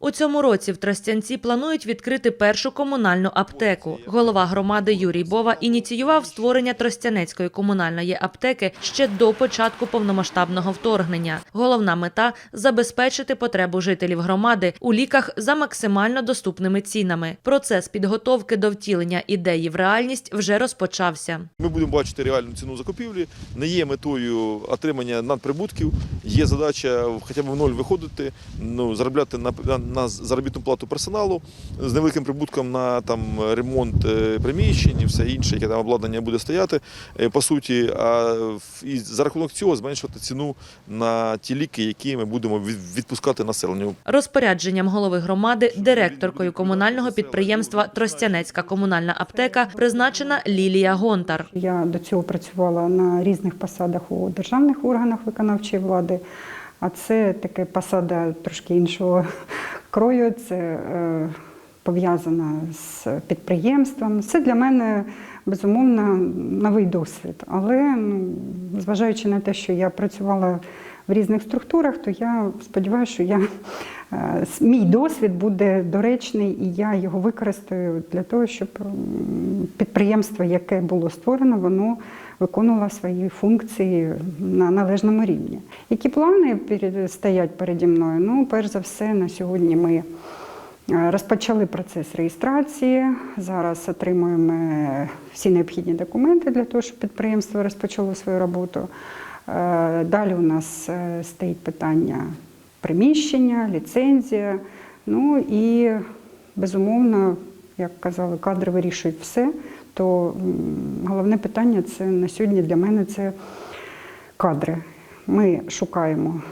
У цьому році в Тростянці планують відкрити першу комунальну аптеку. Голова громади Юрій Бова ініціював створення Тростянецької комунальної аптеки ще до початку повномасштабного вторгнення. Головна мета забезпечити потребу жителів громади у ліках за максимально доступними цінами. Процес підготовки до втілення ідеї в реальність вже розпочався. Ми будемо бачити реальну ціну закупівлі. Не є метою отримання надприбутків. Є задача хоча б в ноль виходити, ну заробляти на, на, на заробітну плату персоналу з невеликим прибутком на там ремонт е, приміщень і все інше, яке там обладнання буде стояти. е, По суті, а в- і за рахунок цього зменшувати ціну на ті ліки, які ми будемо відпускати населенню. Розпорядженням голови громади директоркою комунального підприємства Тростянецька комунальна аптека призначена Лілія Гонтар. Я до цього працювала на різних посадах у державних органах виконавчої влади, а це така посада трошки іншого крою. Це е, пов'язана з підприємством. Це для мене безумовно новий досвід. Але ну, зважаючи на те, що я працювала в різних структурах, то я сподіваюся, що я, е, мій досвід буде доречний і я його використаю для того, щоб підприємство, яке було створено, воно виконувало свої функції на належному рівні. Які плани стоять переді мною? Ну, перш за все, на сьогодні ми е, розпочали процес реєстрації. Зараз отримуємо всі необхідні документи для того, щоб підприємство розпочало свою роботу. Е, Далі у нас е, стоїть питання приміщення, ліцензія. Ну і безумовно, як казали, кадри вирішують все. То головне питання це на сьогодні для мене це кадри. Ми шукаємо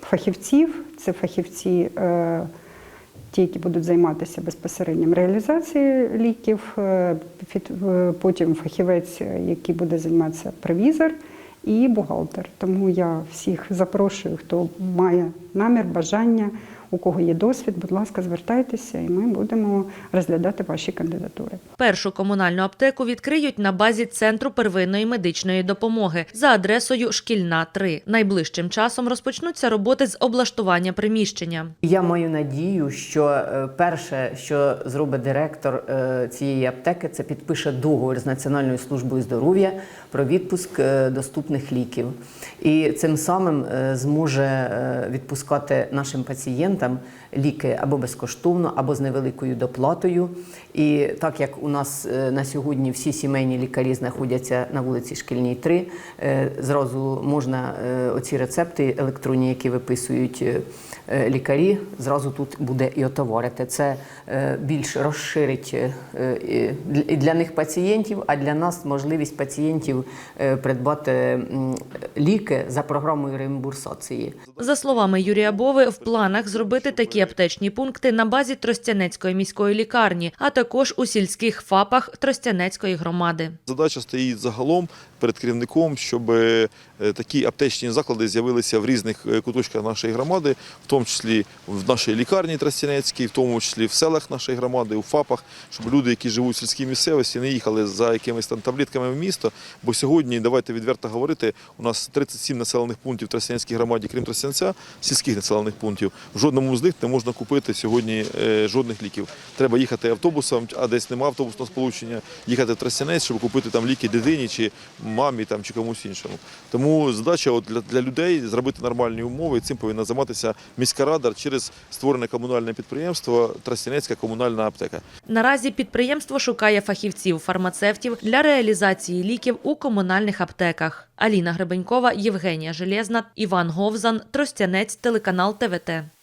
фахівців, це фахівці. Е, Ті, які будуть займатися безпосередньо реалізацією ліків, е, е, потім фахівець, який буде займатися провізор і бухгалтер. Тому я всіх запрошую, хто має намір, бажання, у кого є досвід, будь ласка, звертайтеся, і ми будемо розглядати ваші кандидатури. Першу комунальну аптеку відкриють на базі центру первинної медичної допомоги за адресою Шкільна 3. Найближчим часом розпочнуться роботи з облаштування приміщення. Я маю надію, що е, перше, що зробить директор е, цієї аптеки, це підпише договір з Національною службою здоров'я про відпуск е, доступних ліків. І цим самим зможе е, відпускати нашим пацієнтам ліки або безкоштовно, або з невеликою доплатою. І так як у нас е, на сьогодні всі сімейні лікарі знаходяться на вулиці Шкільній 3, е, зразу можна е, оці рецепти електронні, які виписують лікарі, зразу тут буде і отоварити. Це більш розширить і для них пацієнтів, а для нас можливість пацієнтів придбати ліки за програмою реімбурсації. За словами Юрія Бови, в планах зробити такі аптечні пункти на базі Тростянецької міської лікарні, а також у сільських ФАПах Тростянецької громади. Задача стоїть загалом перед керівником, щоб е, такі аптечні заклади з'явилися в різних е, куточках нашої громади, в тому числі в нашій лікарні Тростянецькій, в тому числі в селах нашої громади, у ФАПах, щоб люди, які живуть в сільській місцевості, не їхали за якимись там таблетками в місто. Бо сьогодні, давайте відверто говорити, у нас 37 населених пунктів Тростянецькій громаді, крім Тростянця, сільських населених пунктів. В жодному з них не можна купити сьогодні е, жодних ліків. Треба їхати автобусом, а десь немає автобусного сполучення, їхати в Тростянець, щоб купити там ліки дитині чи мамі там, чи комусь іншому. Тому задача от для, для людей зробити нормальні умови. і Цим повинна займатися міська рада через створене комунальне підприємство Тростянецька комунальна аптека. Наразі підприємство шукає фахівців, фармацевтів для реалізації ліків у комунальних аптеках. Аліна Гребенькова, Євгенія Железна, Іван Говзан, Тростянець, телеканал ТВТ.